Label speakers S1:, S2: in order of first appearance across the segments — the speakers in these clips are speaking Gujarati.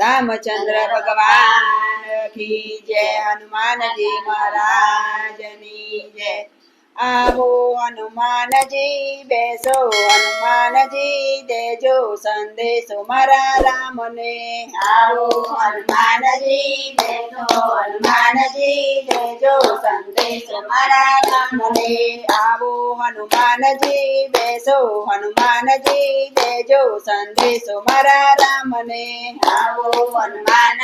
S1: રામચંદ્ર ભગવાન કી જય હનુમાનજી મહારાજની જય. આવો હનુમાનજી બેસો હનુમાનજી દેજો સંદેશો મારા રામને. આવો હનુમાનજી બેસો હનુમાનજી દેજો સંદેશો મારા રામને. આવો હનુમાનજી બેસો હનુમાનજી દેજો સંદેશો મારા રામને. આવો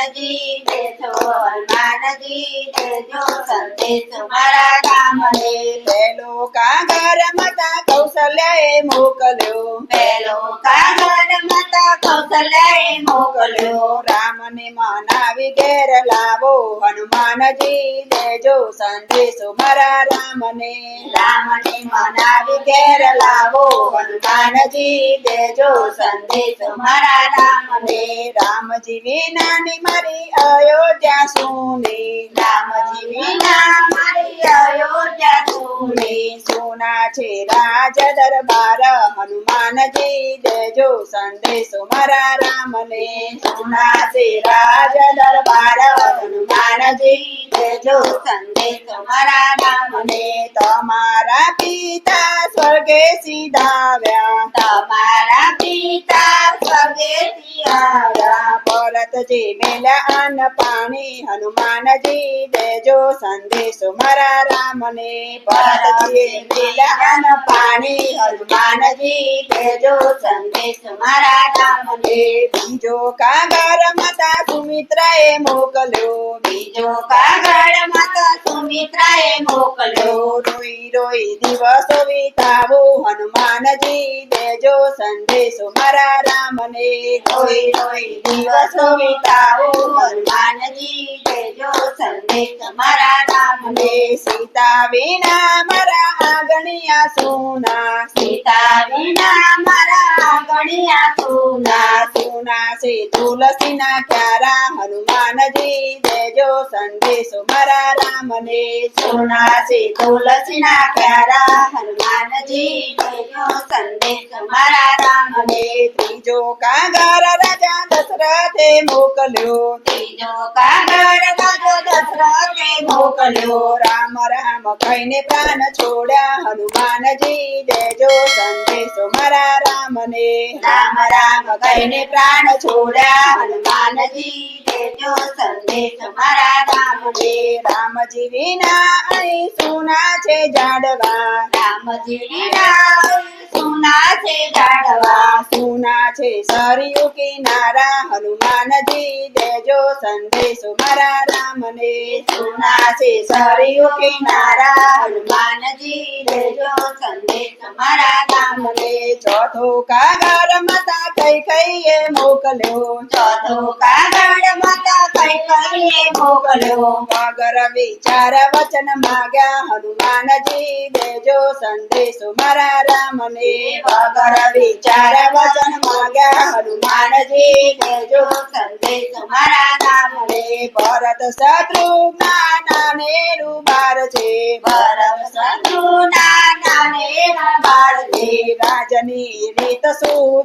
S1: હનુમાનજી બેસો હનુમાનજી દેજો સંદેશ મારા રામને પેલો કાગર માતા કૌશલ્યાએ મોકલ્યો. પેલો કાગર માતા કૌશલ્યાએ મોકલ્યો. રામને મનાવી ઘેર લાવો હનુમાનજી દેજો સંદેશો મારા રામને. રામને મનાવી ઘેર લાવો હનુમાનજી દેજો સંદેશો મારા રામને. રામજી વિનાની મારી અયોધ્યા સુની. રામજી વિના મારી સોના છે રાજ દરબાર, હનુમાનજી દેજો સંદેશો મારા રામને. સુના છે રાજ દરબાર, હનુમાનજી દેજો સંદેશો મારા રામને. તમારા પિતા સ્વર્ગે સીધા વ્યા તમારા ભરતજી મેલા અન્ન પાણી હનુમાનજી દેજો સંદેશો મારા રામને. ભરતજી મેલા અન્ન પાણી હનુમાનજી દેજો સંદેશો મારા રામને. બીજો કાગળ માતા સુમિત્રાએ મોકલ્યો. બીજો કાગળ માતા સુમિત્રાએ મોકલ્યો. રોઈ રોઈ દિવસો વિતાવો હનુમાનજી દેજો સંદેશો મારા રામને. રોઈ રોઈ દિવસો વિતાવો હનુમાનજી, દેજો સંદેશ મારા રામને. સીતા વિના મારા આગણિયા સોના. સીતા વિના મારા આગણિયા સોના. સોના છે તુલસીના ક્યારા હનુમાનજી. દેજો સંદેશો, મારા રામને સોના છે તુલસીના ક્યારા હનુમાનજી દેજો સંદેશો, મારા રામને. ત્રીજો કાગર રાજા દશરથે મોકલ્યો, ત્રીજો કાગર રાજા મોકલ્યો રામ રામ કહીને પ્રાણ છોડ્યા. હનુમાનજી, દેજો સંદેશો મારા રામને. રામ રામ કહીને પ્રાણ છોડ્યા. હનુમાનજી, દેજો સંદેશો મારા રામને. રામજી વિના અહીં સુના છે જાડવા. સરયુ કિનારા હનુમાનજી દેજો સંદેશો મારા રામને સુના છે સરયુ કિનારા હનુમાનજી દેજો સંદેશો કઈ કઈએ મોકલ્યો? ચોથો કાગળ કઈ કઈએ મોકલ્યો મગર વિચાર વચન માગ્યા હનુમાનજી દેજો સંદેશો મારા રામને. મગર વિચાર વચન માગ્યા હનુમાનજી દેજો સંદેશો મારા રામને. ભરત શત્રુઘ્ના નાને રૂબાર છે. ભરત રાજની રીત શું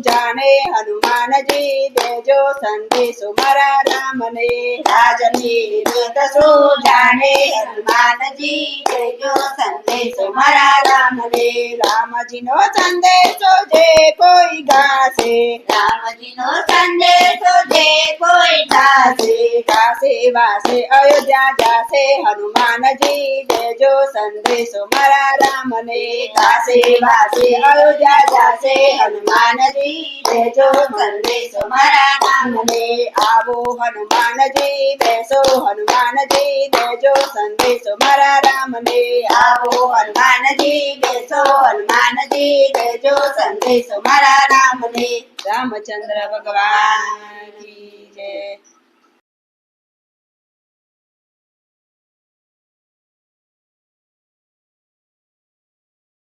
S1: હનુમાનજી દેજો સંદેશો મારા રામને. રાજની રીત શું હનુમાનજી દેજો સંદેશો મારા રામને. રામજીનો સંદેશો જે કોઈ ગાશે. રામજીનો સંદેશો જે કોઈ ગાશે. ગાશે વાસે અયોધ્યા જાશે. હનુમાનજી દેજો સંદેશો મારા રામને. ગાશે વાસે અયોધ્યા જાશે હનુમાનજી દેજો સંદેશો મારા રામને આવો હનુમાનજી બેસો હનુમાનજી દેજો સંદેશો મારા રામને આવો હનુમાનજી બેસો હનુમાનજી દેજો સંદેશો મારા રામને રામચંદ્ર ભગવાન કી જય